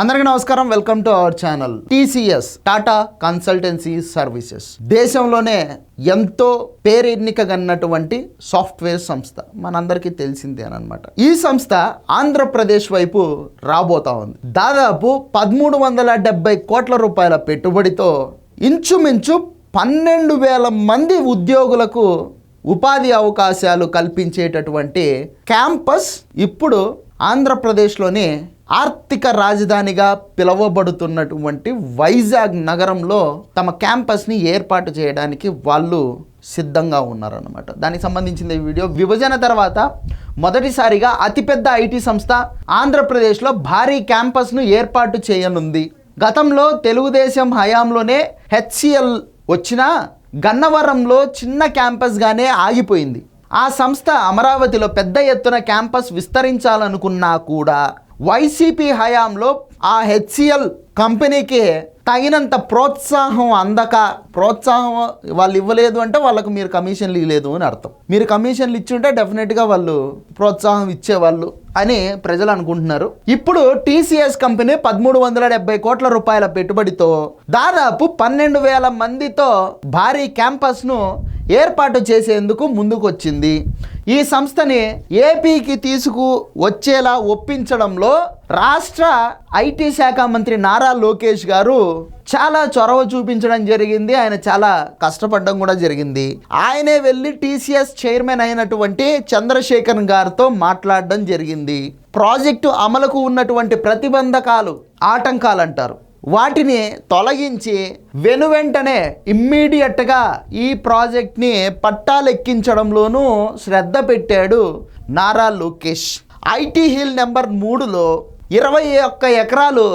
అందరికీ నమస్కారం. Welcome to our channel. TCS Tata Consultancy Services. దేశంలోనే ఎంతో పేరెన్నికగన్నటువంటి సాఫ్ట్వేర్ సంస్థ. మనందరికీ తెలిసిందేనమాట ఈ సంస్థ ఆంధ్రప్రదేశ్ వైపు రాబోతా ఉంది. దాదాపు పదమూడు వందల డెబ్బై కోట్ల రూపాయల పెట్టుబడితో ఇంచుమించు పన్నెండు వేల మంది ఉద్యోగులకు ఉపాధి అవకాశాలు కల్పించేటటువంటి క్యాంపస్ ఇప్పుడు ఆంధ్రప్రదేశ్లోని ఆర్థిక రాజధానిగా పిలువబడుతున్నటువంటి వైజాగ్ నగరంలో తమ క్యాంపస్ని ఏర్పాటు చేయడానికి వాళ్ళు సిద్ధంగా ఉన్నారన్నమాట. దానికి సంబంధించిన ఈ వీడియో. విభజన తర్వాత మొదటిసారిగా అతిపెద్ద ఐటీ సంస్థ ఆంధ్రప్రదేశ్లో భారీ క్యాంపస్ను ఏర్పాటు చేయనుంది. గతంలో తెలుగుదేశం హయాంలోనే హెచ్సిఎల్ వచ్చిన గన్నవరంలో చిన్న క్యాంపస్గానే ఆగిపోయింది. ఆ సంస్థ అమరావతిలో పెద్ద ఎత్తున క్యాంపస్ విస్తరించాలనుకున్నా కూడా వైసీపీ హయాంలో ఆ హెచ్సిఎల్ కంపెనీకి తగినంత ప్రోత్సాహం అందక ప్రోత్సాహం వాళ్ళు ఇవ్వలేదు అంటే వాళ్ళకు మీరు కమిషన్లు ఇవ్వలేదు అని అర్థం. మీరు కమిషన్లు ఇచ్చుంటే డెఫినెట్గా వాళ్ళు ప్రోత్సాహం ఇచ్చేవాళ్ళు అని ప్రజలు అనుకుంటున్నారు. ఇప్పుడు టీసీఎస్ కంపెనీ పదమూడు వందల డెబ్బై కోట్ల రూపాయల పెట్టుబడితో దాదాపు పన్నెండు వేల మందితో భారీ క్యాంపస్ను ఏర్పాటు చేసేందుకు ముందుకొచ్చింది. ఈ సంస్థని ఏపీకి తీసుకు వచ్చేలా ఒప్పించడంలో రాష్ట్ర ఐటీ శాఖ మంత్రి నారా లోకేష్ గారు చాలా చొరవ చూపించడం జరిగింది. ఆయన చాలా కష్టపడడం కూడా జరిగింది. ఆయనే వెళ్ళి టీసీఎస్ చైర్మన్ అయినటువంటి చంద్రశేఖర్ గారితో మాట్లాడడం జరిగింది. ప్రాజెక్టు అమలుకు ఉన్నటువంటి ప్రతిబంధకాలు ఆటంకాలు అంటారు వాటిని తొలగించి వెనువెంటనే ఇమ్మీడియట్గా ఈ ప్రాజెక్ట్ని పట్టాలెక్కించడంలోనూ శ్రద్ధ పెట్టాడు Nara Lokesh. IT hill number మూడులో ఇరవై ఒక్క ఎకరాలు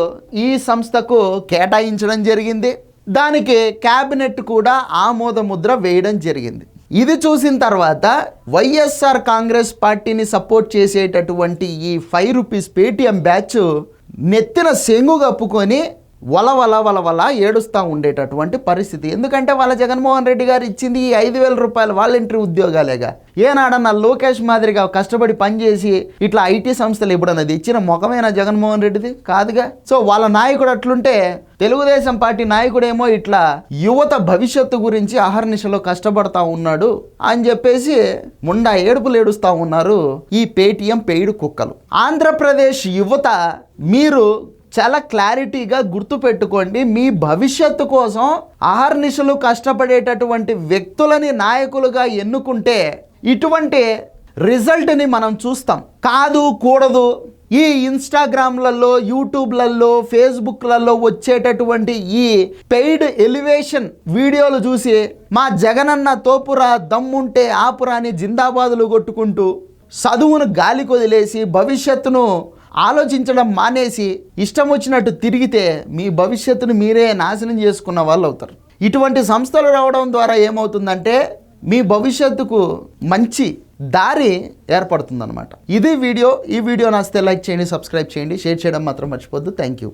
ఈ సంస్థకు కేటాయించడం జరిగింది. దానికి క్యాబినెట్ కూడా ఆమోద ముద్ర వేయడం జరిగింది. ఇది చూసిన తర్వాత వైఎస్ఆర్ కాంగ్రెస్ పార్టీని సపోర్ట్ చేసేటటువంటి ఈ ఫైవ్ రూపీస్ పేటిఎం బ్యాచ్ నెత్తిన సెంగు కప్పుకొని వల వల వల వల ఏడుస్తూ ఉండేటటువంటి పరిస్థితి. ఎందుకంటే వాళ్ళ జగన్మోహన్ రెడ్డి గారు ఇచ్చింది ఈ ఐదు వేల రూపాయలు వాలంటరీ ఉద్యోగాలేగా. ఏనాడన్నా లోకేష్ మాదిరిగా కష్టపడి పనిచేసి ఇట్లా ఐటీ సంస్థలు ఎప్పుడన్నది ఇచ్చిన ముఖమేనా జగన్మోహన్ రెడ్డిది? కాదుగా. సో వాళ్ళ నాయకుడు అట్లుంటే తెలుగుదేశం పార్టీ నాయకుడేమో ఇట్లా యువత భవిష్యత్తు గురించి అహర్నిశలో కష్టపడతా ఉన్నాడు అని చెప్పేసి ముండా ఏడుపులు ఏడుస్తూ ఉన్నారు ఈ పేటిఎం పెయిడ్ కుక్కలు. ఆంధ్రప్రదేశ్ యువత మీరు చాలా క్లారిటీగా గుర్తుపెట్టుకోండి మీ భవిష్యత్తు కోసం ఆహర్నిశలు కష్టపడేటటువంటి వ్యక్తులని నాయకులుగా ఎన్నుకుంటే ఇటువంటి రిజల్ట్ని మనం చూస్తాం. కాదు కూడదు. ఈ ఇన్స్టాగ్రామ్లలో యూట్యూబ్లలో ఫేస్బుక్లలో వచ్చేటటువంటి ఈ పెయిడ్ ఎలివేషన్ వీడియోలు చూసి మా జగనన్న తోపురా దమ్ముంటే ఆపురాని జిందాబాదులు కొట్టుకుంటూ చదువును గాలికొదిలేసి భవిష్యత్తును ఆలోచించడం మానేసి ఇష్టం వచ్చినట్టు తిరిగితే మీ భవిష్యత్తును మీరే నాశనం చేసుకున్న వాళ్ళు అవుతారు. ఇటువంటి సంస్థలు రావడం ద్వారా ఏమవుతుందంటే మీ భవిష్యత్తుకు మంచి దారి ఏర్పడుతుందన్నమాట. ఇది వీడియో. ఈ వీడియో నచ్చితే లైక్ చేయండి సబ్స్క్రైబ్ చేయండి. షేర్ చేయడం మాత్రం మర్చిపోద్దు థ్యాంక్ యూ.